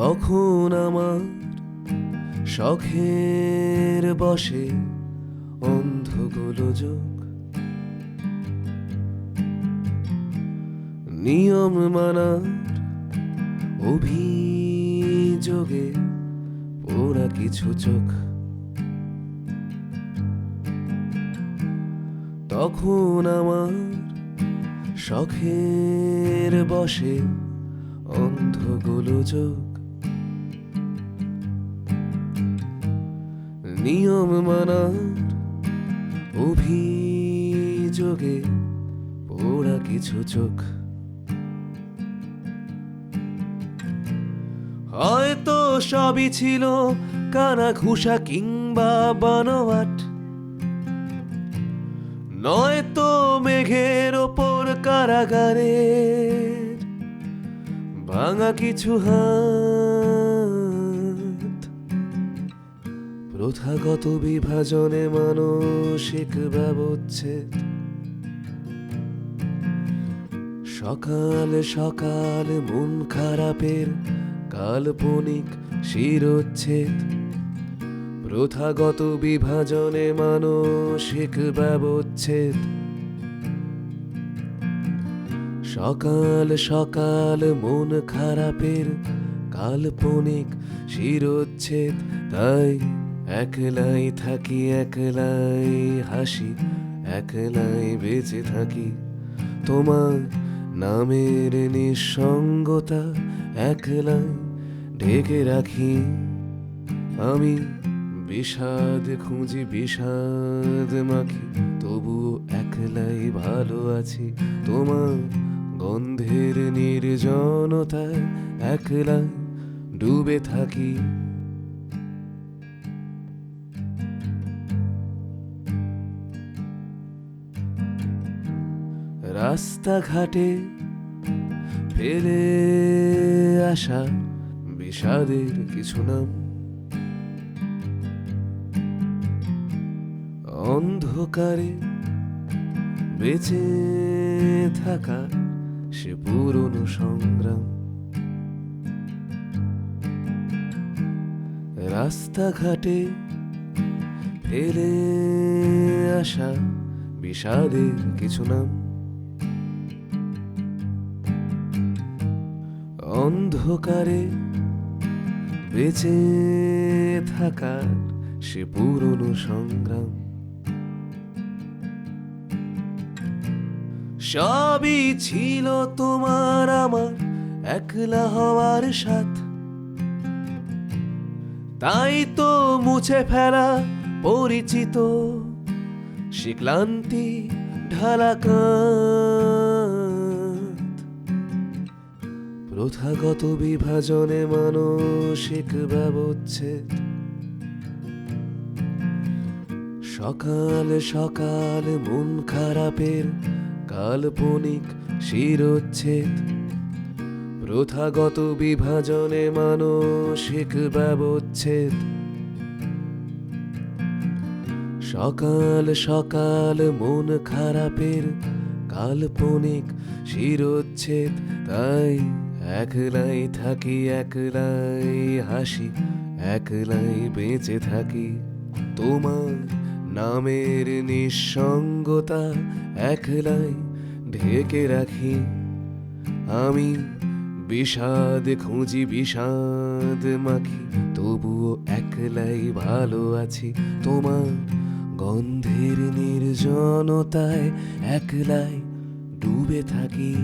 তখন আমার শখের বসে অন্ধ গোলযোগ নিয়ম মানার অভিযোগে ওরা কিছু চোখ। তখন আমার শখের বসে অন্ধ গোলযোগ নিয়ম মানার অভিযোগে পোড়া কিছু চোখ। হয়তো সবই ছিল কানা ঘুষা কিংবা বানোয়াট। নয়তো মেঘের ওপর কারাগারে ভাঙা কিছু হাত। প্রথাগত বিভাজনে মানসিক ব্যবচ্ছেদ। সকাল সকাল মন খারাপের কাল্পনিক শিরোচ্ছেদ। প্রথাগত বিভাজনে মানসিক ব্যবচ্ছেদ। সকাল সকাল মন খারাপের কাল্পনিক শিরোচ্ছেদ, তাই একলাই থাকি, একলাই হাসি, একলাই বেঁচে থাকি। তোমার নামের নিঃসঙ্গতা একলাই ঢেকে রাখি। আমি বিষাদ খুঁজি, বিষাদ মাখি, তবু একলাই ভালো আছি। তোমার গন্ধের নির্জনতায় একলাই ডুবে থাকি। রাস্তাঘাটে ফেলে আসা বিষাদের কিছু নাম। অন্ধকারে বেঁচে থাকা সে পুরনো সংগ্রাম। রাস্তাঘাটে ফেলে আসা বিষাদের কিছু নাম। অন্ধকারে বেঁচে থাকার সে পুরনো সংগ্রাম। সবই ছিল তোমার আমার, একলা হওয়ার সাথ তাই তো মুছে ফেলা পরিচিত, সে ক্লান্তি ঢালাকাত প্রথাগত বিভাজনে মানসিক ব্যবচ্ছেদ। সকাল সকাল মন খারাপের কাল্পনিক শিরোচ্ছেদ। প্রথাগত বিভাজনে মানসিক ব্যবচ্ছেদ। সকাল সকাল মন খারাপের কাল্পনিক শিরোচ্ছেদ, তাই একলাই থাকি, একলাই হাসি, একলাই বেঁচে থাকি। তোমার নামের নিঃসঙ্গতা একলাই ঢেকে রাখি। আমি বিষাদ খুঁজি, বিষাদ মাখি, তবুও একলাই ভালো আছি। তোমার গন্ধের নির্জনতায় একলাই ডুবে থাকি।